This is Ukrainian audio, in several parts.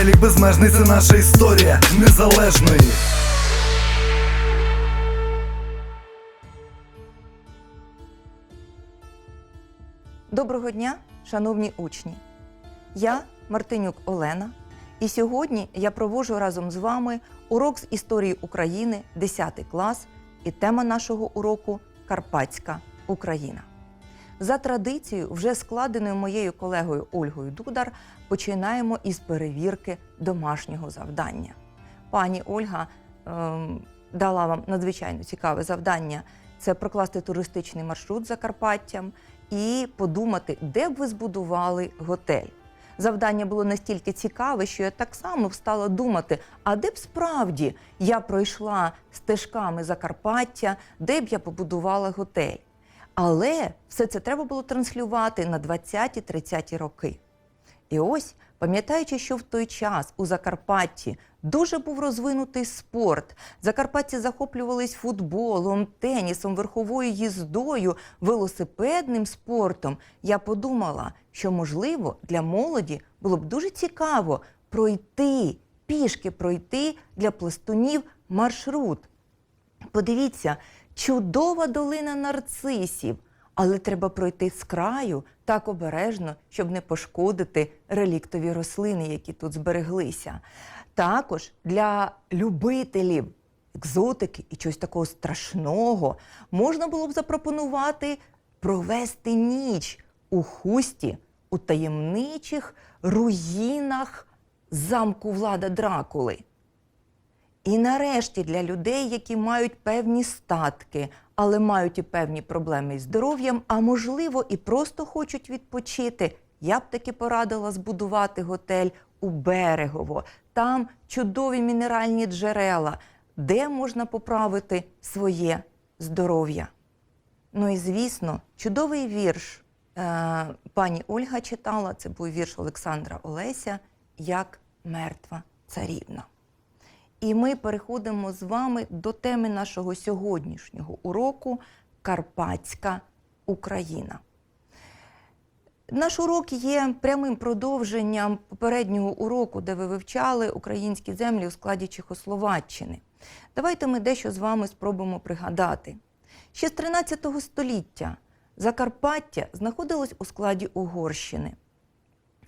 перелік безмежний, це наша історія незалежної. Доброго дня, шановні учні! Я Мартинюк Олена, і сьогодні я проводжу разом з вами урок з історії України 10 клас, і тема нашого уроку Карпатська Україна. За традицією, вже складеною моєю колегою Ольгою Дудар, починаємо із перевірки домашнього завдання. Пані Ольга ем, дала вам надзвичайно цікаве завдання це прокласти туристичний маршрут Закарпаттям і подумати, де б ви збудували готель. Завдання було настільки цікаве, що я так само стала думати, а де б справді я пройшла стежками Закарпаття, де б я побудувала готель. Але все це треба було транслювати на 20-30 роки. І ось, пам'ятаючи, що в той час у Закарпатті дуже був розвинутий спорт, закарпатці захоплювались футболом, тенісом, верховою їздою, велосипедним спортом, я подумала, що можливо для молоді було б дуже цікаво пройти, пішки пройти для пластунів маршрут. Подивіться, чудова долина нарцисів, але треба пройти з краю так обережно, щоб не пошкодити реліктові рослини, які тут збереглися. Також для любителів екзотики і чогось такого страшного можна було б запропонувати провести ніч у хусті у таємничих руїнах замку влада Дракули. І нарешті для людей, які мають певні статки, але мають і певні проблеми із здоров'ям, а можливо, і просто хочуть відпочити. Я б таки порадила збудувати готель у Берегово. Там чудові мінеральні джерела, де можна поправити своє здоров'я. Ну і звісно, чудовий вірш е, пані Ольга читала. Це був вірш Олександра Олеся як мертва царівна. І ми переходимо з вами до теми нашого сьогоднішнього уроку Карпатська Україна. Наш урок є прямим продовженням попереднього уроку, де ви вивчали українські землі у складі Чехословаччини. Давайте ми дещо з вами спробуємо пригадати. Ще з 13 століття Закарпаття знаходилось у складі Угорщини.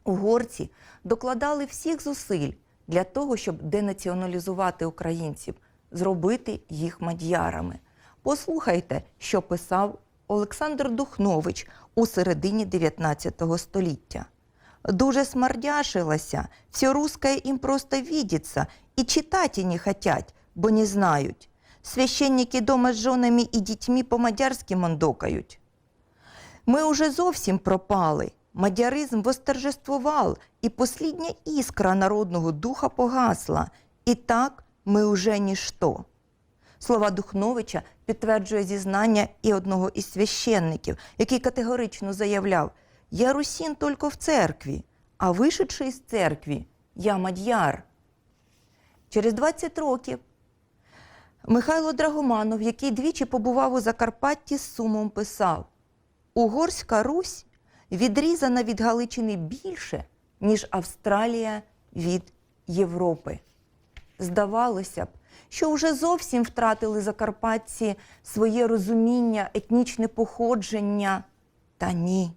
Угорці докладали всіх зусиль для того, щоб денаціоналізувати українців, зробити їх мадьярами. Послухайте, що писав Олександр Духнович у середині 19 століття. Дуже смордяшилася, все русское им просто видится, и читать и не хотят, бо не знают. Священники дома з жонами і дітьми по-мадярськи мондокають. Ми уже зовсім пропали. Мадяризм восторжествував, і послідня іскра народного духа погасла. І так ми уже ніщо. Слова Духновича підтверджує зізнання і одного із священників, який категорично заявляв: Я русін тільки в церкві, а вишедши із церкві, я мадяр. Через 20 років Михайло Драгоманов, який двічі побував у Закарпатті, з сумом писав: Угорська Русь відрізана від Галичини більше, ніж Австралія від Європи. Здавалося б, що вже зовсім втратили закарпатці своє розуміння, етнічне походження. Та ні.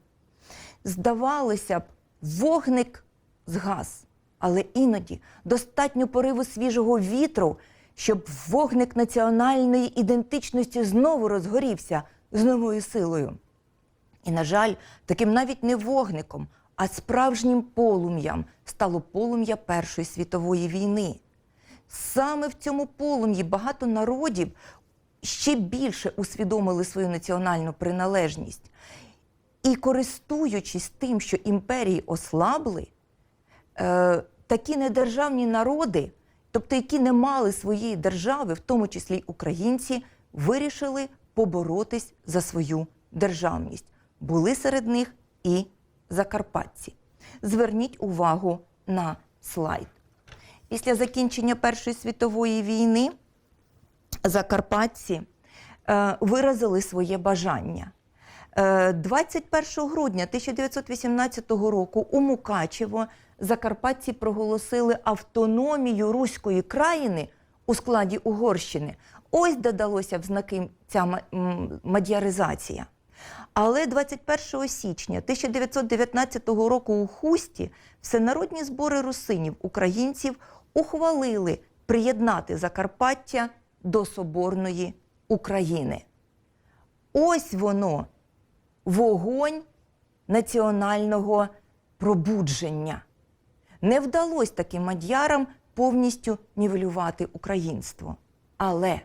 Здавалося б, вогник згас, але іноді достатньо пориву свіжого вітру, щоб вогник національної ідентичності знову розгорівся з новою силою. І, на жаль, таким навіть не вогником, а справжнім полум'ям стало полум'я Першої світової війни. Саме в цьому полум'ї багато народів ще більше усвідомили свою національну приналежність. І користуючись тим, що імперії ослабли, е, такі недержавні народи, тобто які не мали своєї держави, в тому числі й українці, вирішили поборотись за свою державність. Були серед них і закарпатці. Зверніть увагу на слайд. Після закінчення Першої світової війни закарпатці е, виразили своє бажання. Е, 21 грудня 1918 року у Мукачево закарпатці проголосили автономію Руської країни у складі Угорщини. Ось де далося в знаки ця ма- м, мадяризація. Але 21 січня 1919 року у Хусті всенародні збори русинів, українців ухвалили приєднати Закарпаття до Соборної України. Ось воно, вогонь національного пробудження. Не вдалося таким мадярам повністю нівелювати українство. Але,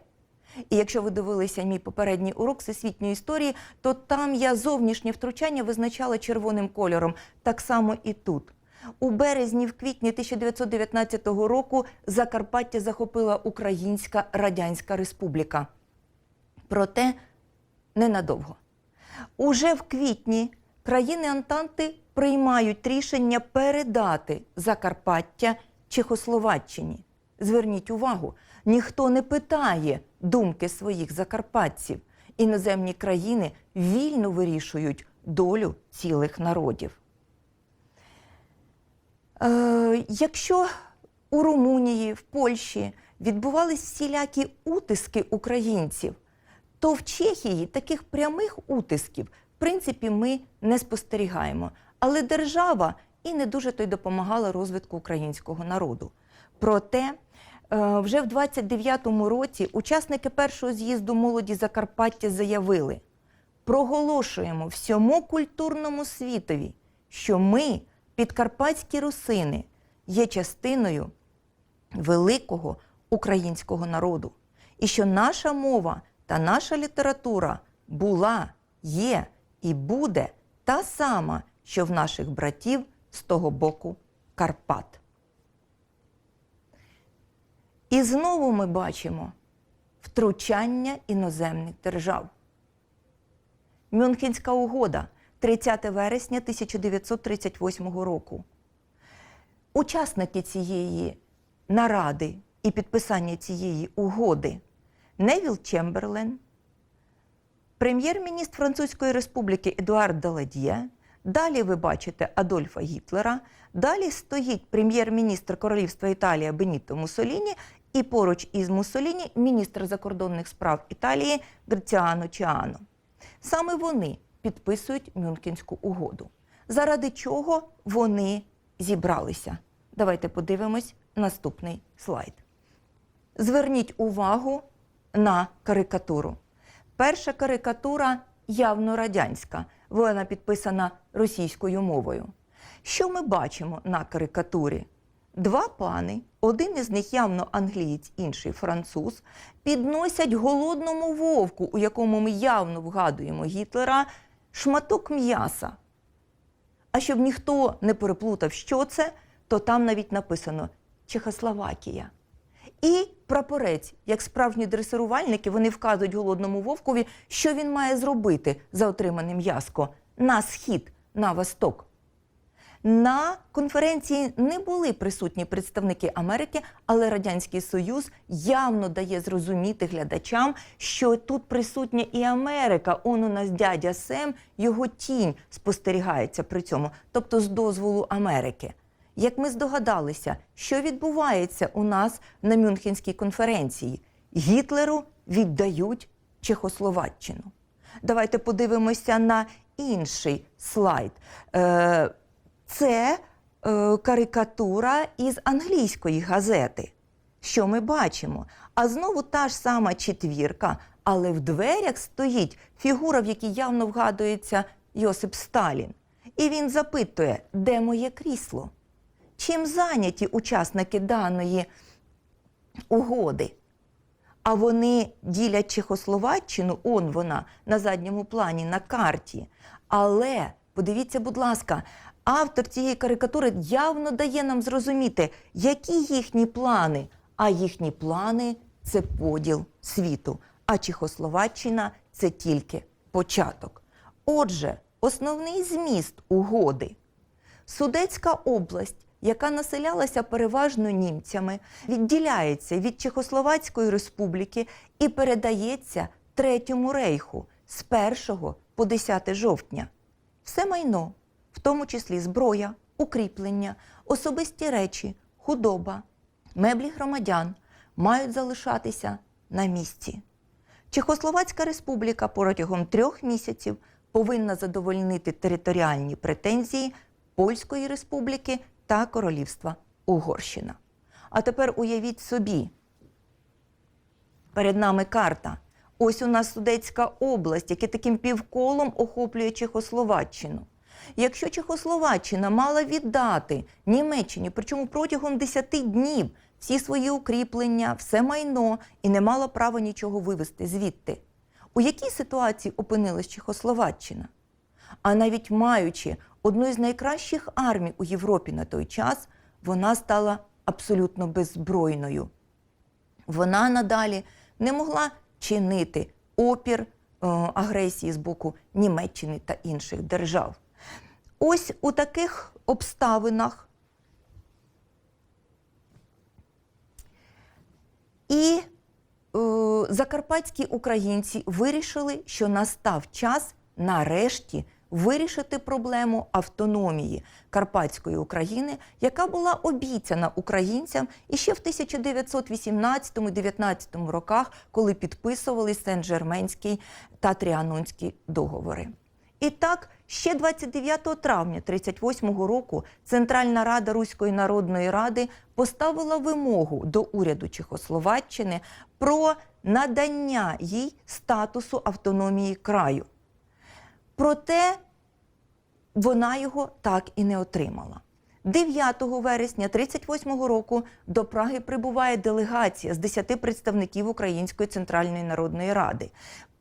і якщо ви дивилися мій попередній урок всесвітньої історії, то там я зовнішнє втручання визначала червоним кольором. Так само і тут. У березні, в квітні 1919 року Закарпаття захопила Українська Радянська Республіка. Проте ненадовго. Уже в квітні країни Антанти приймають рішення передати Закарпаття Чехословаччині. Зверніть увагу, ніхто не питає думки своїх закарпатців. Іноземні країни вільно вирішують долю цілих народів. Е, якщо у Румунії, в Польщі відбувались всілякі утиски українців, то в Чехії таких прямих утисків, в принципі, ми не спостерігаємо. Але держава і не дуже то й допомагала розвитку українського народу. Проте вже в 29-му році учасники першого з'їзду молоді Закарпаття заявили: проголошуємо всьому культурному світові, що ми, підкарпатські русини, є частиною великого українського народу, і що наша мова та наша література була, є і буде та сама, що в наших братів з того боку Карпат. І знову ми бачимо втручання іноземних держав. Мюнхенська угода 30 вересня 1938 року. Учасники цієї наради і підписання цієї угоди Невіл Чемберлен, прем'єр-міністр Французької Республіки Едуард Даладьє. Далі ви бачите Адольфа Гітлера. Далі стоїть прем'єр-міністр Королівства Італія Беніто Муссоліні і поруч із Муссоліні міністр закордонних справ Італії Граціано Чіано. Саме вони підписують Мюнхенську угоду. Заради чого вони зібралися? Давайте подивимось наступний слайд. Зверніть увагу на карикатуру. Перша карикатура явно радянська, вона підписана російською мовою. Що ми бачимо на карикатурі? Два пани, один із них явно англієць, інший француз, підносять голодному вовку, у якому ми явно вгадуємо Гітлера, шматок м'яса. А щоб ніхто не переплутав, що це, то там навіть написано Чехословакія. І прапорець, як справжні дресирувальники, вони вказують голодному вовкові, що він має зробити за отримане м'яско на схід, на восток. На конференції не були присутні представники Америки, але Радянський Союз явно дає зрозуміти глядачам, що тут присутня і Америка. Он у нас дядя Сем, його тінь спостерігається при цьому, тобто з дозволу Америки. Як ми здогадалися, що відбувається у нас на Мюнхенській конференції? Гітлеру віддають Чехословаччину. Давайте подивимося на інший слайд. Е, це е, карикатура із англійської газети. Що ми бачимо? А знову та ж сама четвірка, але в дверях стоїть фігура, в якій явно вгадується Йосип Сталін. І він запитує, де моє крісло? Чим зайняті учасники даної угоди? А вони ділять Чехословаччину, он вона на задньому плані на карті. Але подивіться, будь ласка, автор цієї карикатури явно дає нам зрозуміти, які їхні плани. А їхні плани це поділ світу. А Чехословаччина це тільки початок. Отже, основний зміст угоди. Судецька область, яка населялася переважно німцями, відділяється від Чехословацької республіки і передається Третьому рейху з 1 по 10 жовтня. Все майно, в тому числі зброя, укріплення, особисті речі, худоба, меблі громадян мають залишатися на місці. Чехословацька республіка протягом трьох місяців повинна задовольнити територіальні претензії Польської республіки та Королівства Угорщина. А тепер уявіть собі, перед нами карта. Ось у нас Судецька область, яка таким півколом охоплює Чехословаччину. Якщо Чехословаччина мала віддати Німеччині, причому протягом 10 днів всі свої укріплення, все майно і не мала права нічого вивезти звідти, у якій ситуації опинилась Чехословаччина? А навіть маючи одну із найкращих армій у Європі на той час, вона стала абсолютно беззбройною вона надалі не могла чинити опір е, агресії з боку Німеччини та інших держав. Ось у таких обставинах і е, закарпатські українці вирішили, що настав час нарешті вирішити проблему автономії Карпатської України, яка була обіцяна українцям іще в 1918-19 роках, коли підписували Сен-Жерменський та Тріанонський договори. І так, ще 29 травня 1938 року Центральна Рада Руської народної ради поставила вимогу до уряду Чехословаччини про надання їй статусу автономії краю. Проте вона його так і не отримала. 9 вересня 1938 року до Праги прибуває делегація з 10 представників Української Центральної Народної Ради.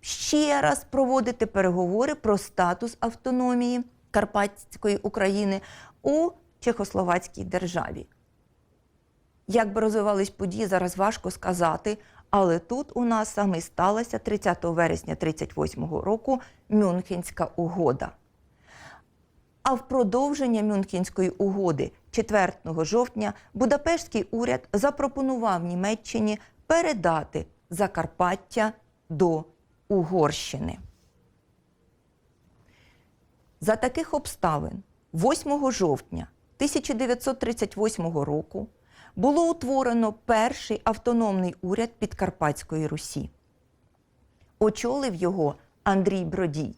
Ще раз проводити переговори про статус автономії Карпатської України у Чехословацькій державі. Як би розвивались події, зараз важко сказати. Але тут у нас саме сталася 30 вересня 1938 року Мюнхенська угода. А в продовження Мюнхенської угоди 4 жовтня Будапештський уряд запропонував Німеччині передати Закарпаття до Угорщини. За таких обставин 8 жовтня 1938 року було утворено перший автономний уряд Підкарпатської Русі. Очолив його Андрій Бродій.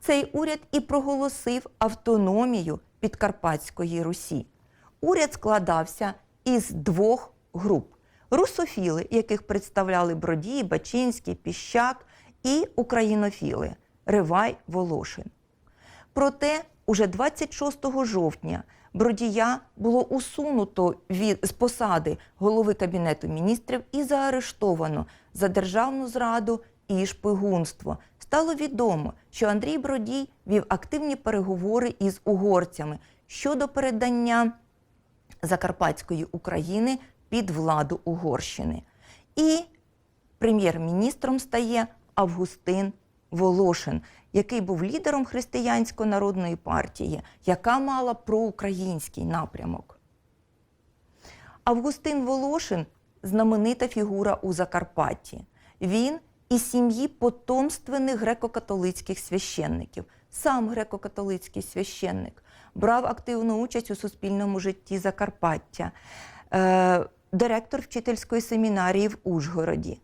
Цей уряд і проголосив автономію Підкарпатської Русі. Уряд складався із двох груп: русофіли, яких представляли Бродій, Бачинський, Піщак, і українофіли Ривай Волошин. Проте, уже 26 жовтня Бродія було усунуто від з посади голови Кабінету міністрів і заарештовано за державну зраду і шпигунство. Стало відомо, що Андрій Бродій вів активні переговори із угорцями щодо передання Закарпатської України під владу Угорщини. І прем'єр-міністром стає Августин Волошин, який був лідером християнсько-народної партії, яка мала проукраїнський напрямок. Августин Волошин знаменита фігура у Закарпатті. Він із сім'ї потомственних греко-католицьких священників. Сам греко-католицький священник брав активну участь у суспільному житті Закарпаття, е, директор вчительської семінарії в Ужгороді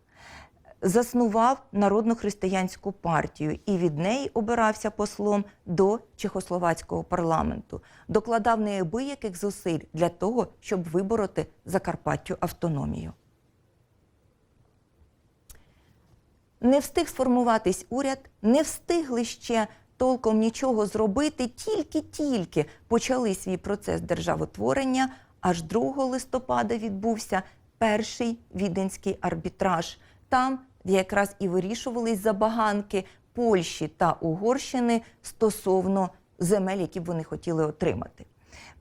заснував народну християнську партію і від неї обирався послом до Чехословацького парламенту, докладав неабияких зусиль для того, щоб вибороти Закарпаттю автономію. Не встиг сформуватись уряд, не встигли ще толком нічого зробити, тільки-тільки почали свій процес державотворення. Аж 2 листопада відбувся перший віденський арбітраж. Там якраз і вирішувались забаганки Польщі та Угорщини стосовно земель, які б вони хотіли отримати.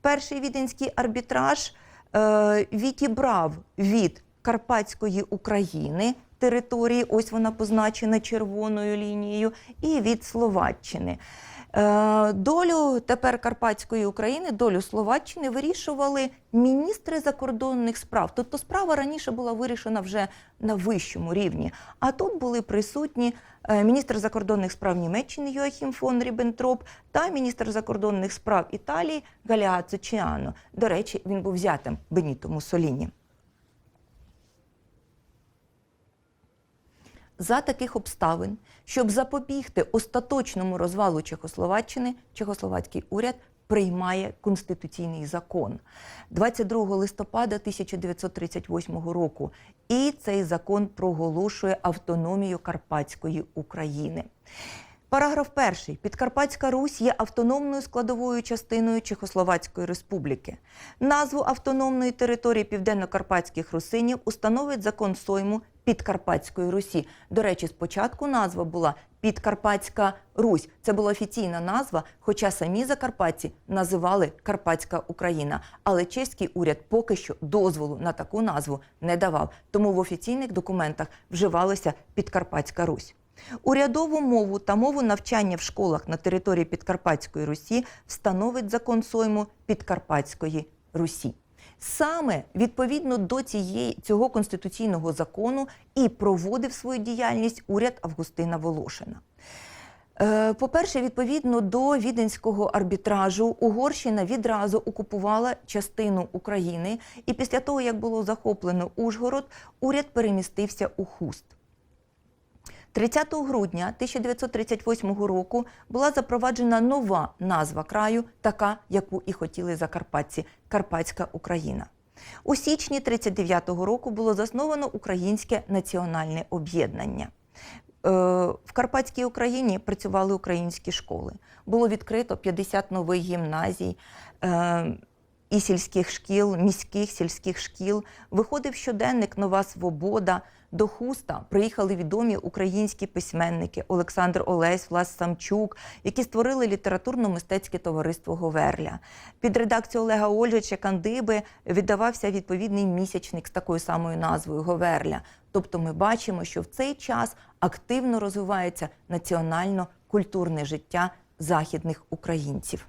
Перший віденський арбітраж е, відібрав від Карпатської України території, ось вона позначена червоною лінією, і від Словаччини. Е, Долю тепер Карпатської України, долю Словаччини вирішували міністри закордонних справ. Тобто справа раніше була вирішена вже на вищому рівні. А тут були присутні е, міністр закордонних справ Німеччини Йоахім фон Ріббентроп та міністр закордонних справ Італії Галіацо Чіано. До речі, він був зятем Беніто Муссоліні. За таких обставин, щоб запобігти остаточному розвалу Чехословаччини, Чехословацький уряд приймає конституційний закон 22 листопада 1938 року. І цей закон проголошує автономію Карпатської України. Параграф перший. Підкарпатська Русь є автономною складовою частиною Чехословацької республіки. Назву автономної території південно-карпатських русинів установить закон Сойму Підкарпатської Русі. До речі, спочатку назва була Підкарпатська Русь. Це була офіційна назва, хоча самі закарпатці називали Карпатська Україна. Але чеський уряд поки що дозволу на таку назву не давав. Тому в офіційних документах вживалося Підкарпатська Русь. Урядову мову та мову навчання в школах на території Підкарпатської Русі встановить закон Сойму Підкарпатської Русі. Саме відповідно до цієї цього конституційного закону і проводив свою діяльність уряд Августина Волошина. Е, По-перше, відповідно до віденського арбітражу, Угорщина відразу окупувала частину України, і після того, як було захоплено Ужгород, уряд перемістився у Хуст. 30 грудня 1938 року була запроваджена нова назва краю, така, яку і хотіли закарпатці Карпатська Україна. У січні 39-го року було засновано Українське національне об'єднання. Е, В Карпатській Україні працювали українські школи. Було відкрито 50 нових гімназій е, і сільських шкіл, міських сільських шкіл. Виходив щоденник Нова Свобода. До Хуста приїхали відомі українські письменники Олександр Олесь, Влас Самчук, які створили літературно-мистецьке товариство Говерля. Під редакцією Олега Ольжича Кандиби віддавався відповідний місячник з такою самою назвою Говерля. Тобто ми бачимо, що в цей час активно розвивається національно-культурне життя західних українців.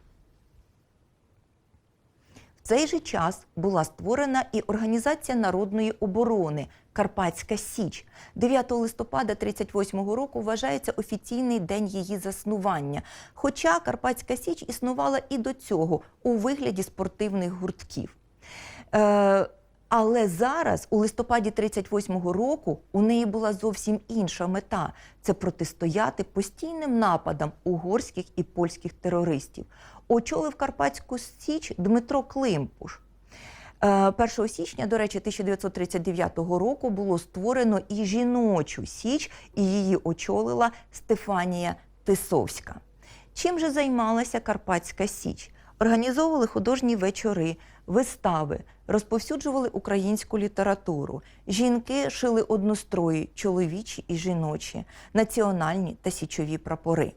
Цей же час була створена і Організація народної оборони Карпатська Січ. 9 листопада 1938 року вважається офіційний день її заснування. Хоча Карпатська Січ існувала і до цього у вигляді спортивних гуртків. Е, але зараз, у листопаді 38-го року, у неї була зовсім інша мета це протистояти постійним нападам угорських і польських терористів. Очолив Карпатську Січ Дмитро Климпуш. Е, 1 січня, до речі, 1939 року було створено і жіночу січ, і її очолила Стефанія Тисовська. Чим же займалася Карпатська Січ? Організовували художні вечори, вистави, розповсюджували українську літературу. Жінки шили однострої, чоловічі і жіночі, національні та січові прапори.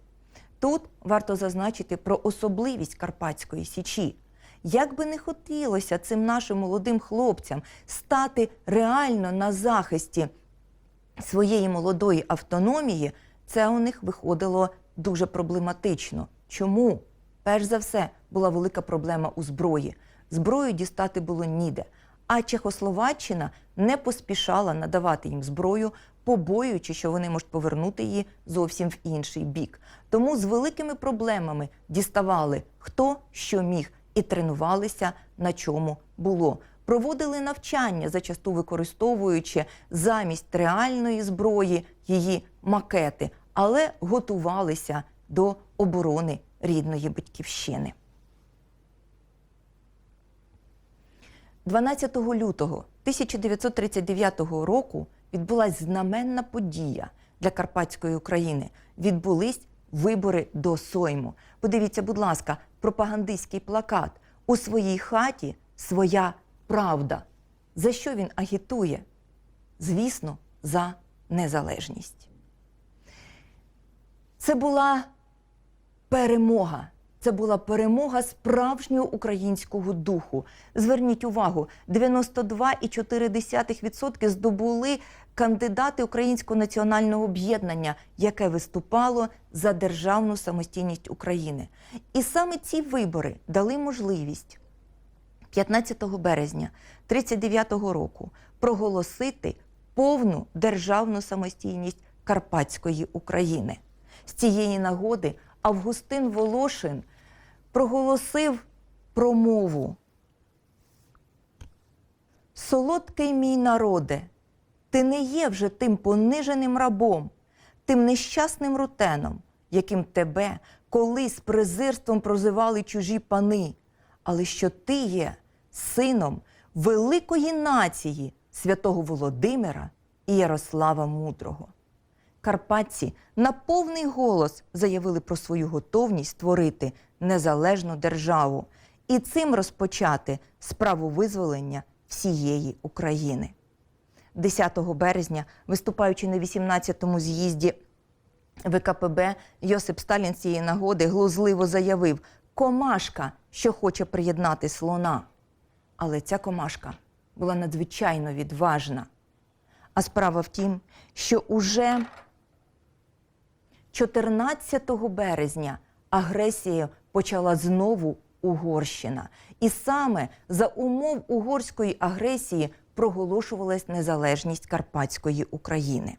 Тут варто зазначити про особливість Карпатської січі. Як би не хотілося цим нашим молодим хлопцям стати реально на захисті своєї молодої автономії, це у них виходило дуже проблематично. Чому? Перш за все, була велика проблема у зброї. Зброю дістати було ніде. А Чехословаччина не поспішала надавати їм зброю, побоюючи, що вони можуть повернути її зовсім в інший бік. Тому з великими проблемами діставали хто що міг і тренувалися на чому було. Проводили навчання, зачасту використовуючи замість реальної зброї її макети, але готувалися до оборони рідної батьківщини. 12 лютого 1939 року відбулася знаменна подія для Карпатської України. Відбулись вибори до Сойму. Подивіться, будь ласка, пропагандистський плакат у своїй хаті своя правда. За що він агітує? Звісно, за незалежність. Це була перемога Це була перемога справжнього українського духу. Зверніть увагу, 92,4% здобули кандидати Українського національного об'єднання, яке виступало за державну самостійність України. І саме ці вибори дали можливість 15 березня 39-го року проголосити повну державну самостійність Карпатської України. З цієї нагоди Августин Волошин проголосив промову. Солодкий мій народе, ти не є вже тим пониженим рабом, тим нещасним рутеном, яким тебе колись презирством прозивали чужі пани, але що ти є сином великої нації святого Володимира і Ярослава Мудрого. Карпатці на повний голос заявили про свою готовність створити незалежну державу і цим розпочати справу визволення всієї України. 10 березня, виступаючи на 18-му з'їзді ВКПБ, Йосип Сталін з цієї нагоди глузливо заявив: комашка, що хоче приєднати слона. Але ця комашка була надзвичайно відважна. А справа в тім, що уже 14 березня агресію почала знову Угорщина. І саме за умов угорської агресії проголошувалась незалежність Карпатської України.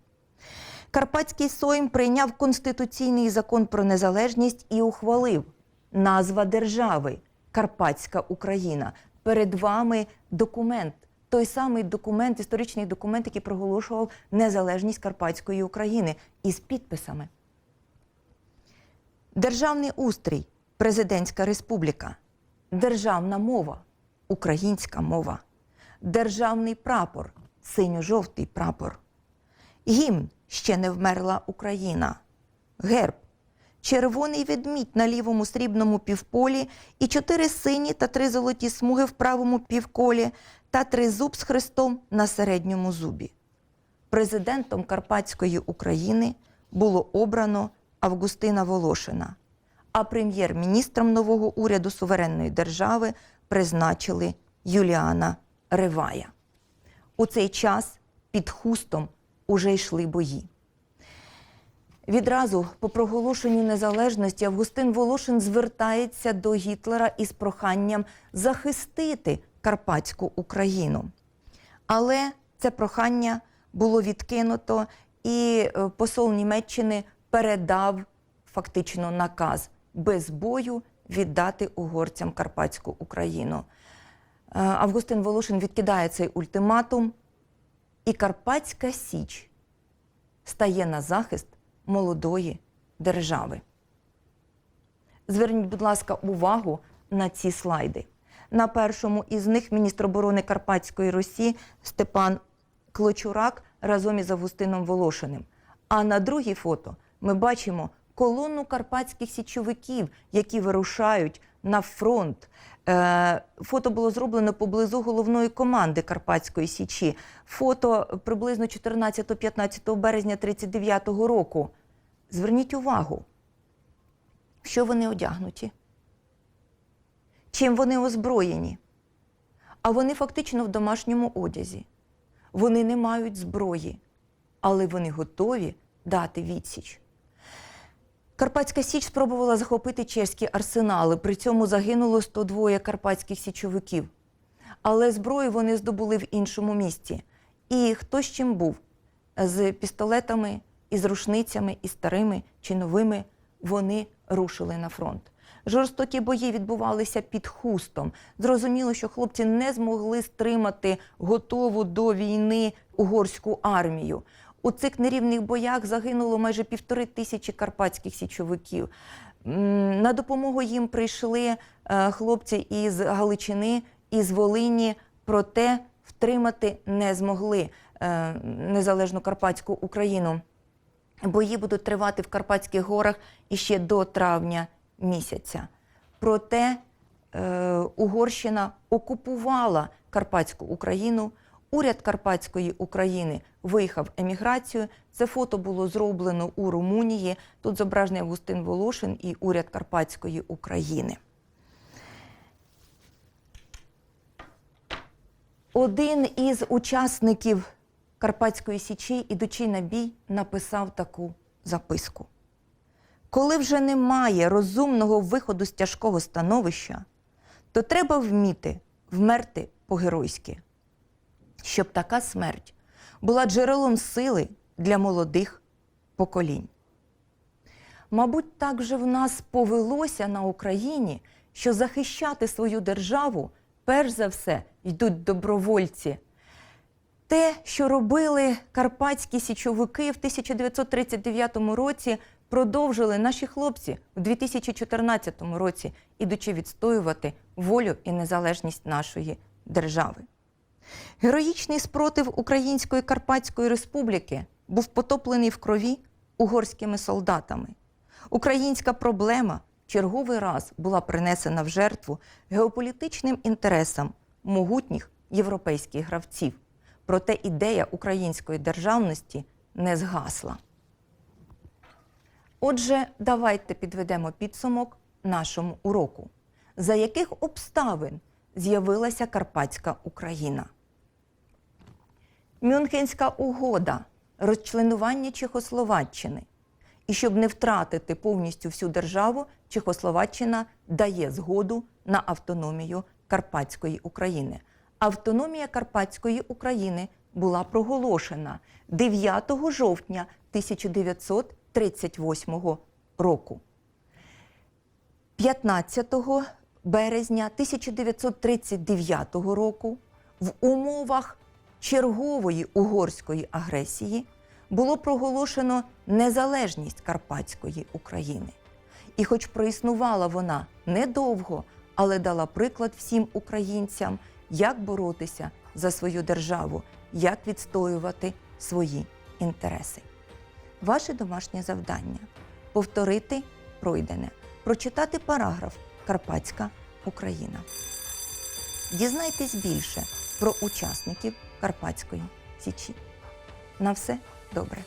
Карпатський Сойм прийняв конституційний закон про незалежність і ухвалив назва держави Карпатська Україна. Перед вами документ, той самий документ, історичний документ, який проголошував незалежність Карпатської України із підписами. Державний устрій Президентська Республіка, державна мова українська мова, державний прапор синьо-жовтий прапор, гімн ще не вмерла Україна, герб, червоний ведмідь на лівому срібному півполі і чотири сині та три золоті смуги в правому півколі та тризуб з хрестом на середньому зубі. Президентом Карпатської України було обрано Августина Волошина, а прем'єр-міністром нового уряду суверенної держави призначили Юліана Ривая. У цей час під хустом уже йшли бої. Відразу по проголошенню незалежності Августин Волошин звертається до Гітлера із проханням захистити Карпатську Україну. Але це прохання було відкинуто, і е, посол Німеччини передав фактично наказ без бою віддати угорцям Карпатську Україну. Е, Августин Волошин відкидає цей ультиматум, і Карпатська Січ стає на захист молодої держави. Зверніть, будь ласка, увагу на ці слайди. На першому із них міністр оборони Карпатської Русі Степан Клочурак разом із Августином Волошиним. А на другій фото ми бачимо колону карпатських січовиків, які вирушають на фронт. Е, Фото було зроблено поблизу головної команди Карпатської Січі. Фото приблизно 14-15 березня 39-го року. Зверніть увагу, що вони одягнуті, чим вони озброєні. А вони фактично в домашньому одязі. Вони не мають зброї, але вони готові дати відсіч. Карпатська Січ спробувала захопити чеські арсенали. При цьому загинуло 102 карпатських січовиків. Але зброю вони здобули в іншому місці. І хто з чим був? З пістолетами, із рушницями, і старими чи новими вони рушили на фронт. Жорстокі бої відбувалися під хустом. Зрозуміло, що хлопці не змогли стримати готову до війни угорську армію. У цих нерівних боях загинуло майже півтори тисячі карпатських січовиків. На допомогу їм прийшли е, хлопці із Галичини, із Волині, проте втримати не змогли е, незалежну карпатську Україну. Бої будуть тривати в Карпатських горах іще до травня місяця. Проте е, Угорщина окупувала Карпатську Україну, уряд Карпатської України виїхав еміграцію. Це фото було зроблено у Румунії. Тут зображений Августин Волошин і уряд Карпатської України. Один із учасників Карпатської січі, ідучи на бій, написав таку записку. Коли вже немає розумного виходу з тяжкого становища, то треба вміти вмерти по-геройськи, щоб така смерть була джерелом сили для молодих поколінь. Мабуть, так вже в нас повелося на Україні, що захищати свою державу перш за все йдуть добровольці. Те, що робили карпатські січовики в 1939 році, продовжили наші хлопці в 2014 році, ідучи відстоювати волю і незалежність нашої держави. Героїчний спротив Української Карпатської Республіки був потоплений в крові угорськими солдатами. Українська проблема черговий раз була принесена в жертву геополітичним інтересам могутніх європейських гравців. Проте ідея української державності не згасла. Отже, давайте підведемо підсумок нашому уроку. За яких обставин з'явилася Карпатська Україна? Мюнхенська угода, розчленування Чехословаччини. І щоб не втратити повністю всю державу, Чехословаччина дає згоду на автономію Карпатської України. Автономія Карпатської України була проголошена 9 жовтня 1938 року. 15 березня 1939 року в умовах чергової угорської агресії було проголошено незалежність Карпатської України. І хоч проіснувала вона недовго, але дала приклад всім українцям, як боротися за свою державу, як відстоювати свої інтереси. Ваше домашнє завдання повторити пройдене, прочитати параграф Карпатська Україна. Дізнайтесь більше про учасників Карпатської Січі. На все добре.